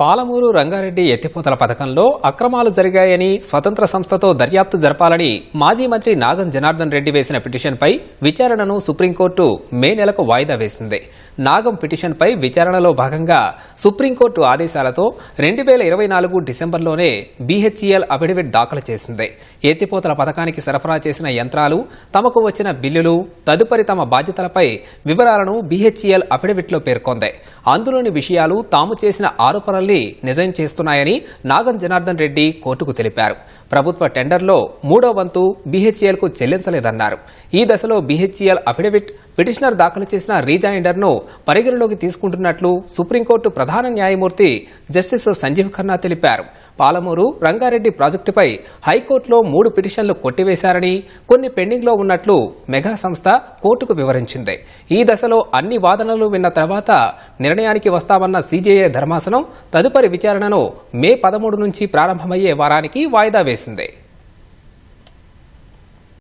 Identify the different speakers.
Speaker 1: పాలమూరు రంగారెడ్డి ఎత్తిపోతల పథకంలో అక్రమాలు జరిగాయని స్వతంత్ర సంస్థతో దర్యాప్తు జరపాలని మాజీ మంత్రి నాగం జనార్దన్ రెడ్డి వేసిన పిటిషన్పై విచారణను సుప్రీంకోర్టు మే నెలకు వాయిదా వేసింది. నాగం పిటిషన్పై విచారణలో భాగంగా సుప్రీంకోర్టు ఆదేశాలతో రెండు వేల ఇరవై నాలుగు డిసెంబర్లోనే బీహెచ్ఈఎల్ అఫిడవిట్ దాఖలు చేసింది. ఎత్తిపోతల పథకానికి సరఫరా చేసిన యంత్రాలు తమకు వచ్చిన బిల్లులు తదుపరి తమ బాధ్యతలపై వివరాలను బీహెచ్ఈఎల్ అఫిడవిట్లో పేర్కొంది. అందులోని విషయాలు తాము చేసిన ఆరోపణల్ని నిజం చేస్తున్నాయని నాగం జనార్దన్ రెడ్డి కోర్టుకు తెలిపారు. ప్రభుత్వ టెండర్లో మూడో వంతు బీహెచ్ఈఎల్కు చెల్లించలేదన్నారు. ఈ దశలో బీహెచ్ఈఎల్ అఫిడవిట్ పిటిషనర్ దాఖలు చేసిన రీజాయిండర్ను పరిగణలోకి తీసుకుంటున్నట్లు సుప్రీంకోర్టు ప్రధాన న్యాయమూర్తి జస్టిస్ సంజీవ్ ఖన్నా తెలిపారు. పాలమూరు రంగారెడ్డి ప్రాజెక్టుపై హైకోర్టులో మూడు పిటిషన్లు కొట్టివేశారని కొన్ని పెండింగ్లో ఉన్నట్లు మెగా సంస్థ కోర్టుకు వివరించింది. ఈ దశలో అన్ని వాదనలు విన్న తర్వాత నిర్ణయానికి వస్తామన్న సీజేఏ ధర్మాసనం తదుపరి విచారణను మే పదమూడు నుంచి ప్రారంభమయ్యే వారానికి వాయిదా వేసింది.